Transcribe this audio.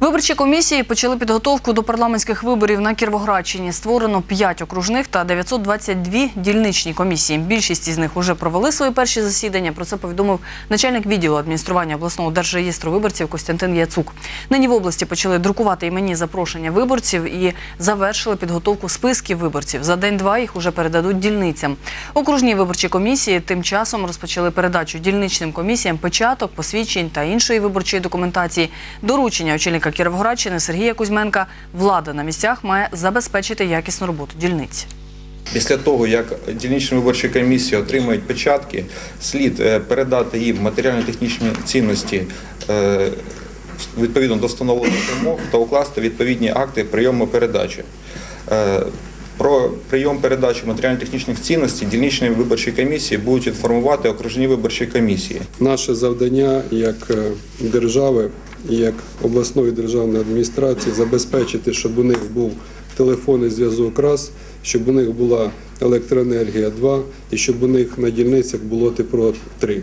Виборчі комісії почали підготовку до парламентських виборів на Кіровоградщині. Створено 5 окружних та 922 дільничні комісії. Більшість із них уже провели свої перші засідання. Про це повідомив начальник відділу адміністрування обласного держреєстру виборців Костянтин Яцук. Нині в області почали друкувати іменні запрошення виборців і завершили підготовку списків виборців. За день-два їх уже передадуть дільницям. Окружні виборчі комісії тим часом розпочали передачу дільничним комісіям печаток, посвідчень та іншої виборчої документації. Доручення очільника Кіровоградщини Сергія Кузьменка влада на місцях має забезпечити якісну роботу дільниць. Після того, як дільничні виборчі комісії отримають печатки, слід е, передати їм матеріально-технічні цінності е, відповідно до встановлених вимог та укласти відповідні акти прийому передачі. Е, Про прийом передачі матеріально-технічних цінностей дільничні виборчі комісії будуть інформувати окружні виборчі комісії. Наше завдання як держави, як обласної державної адміністрації забезпечити, щоб у них був телефонний зв'язок раз, щоб у них була електроенергія два, і щоб у них на дільницях було тепло три.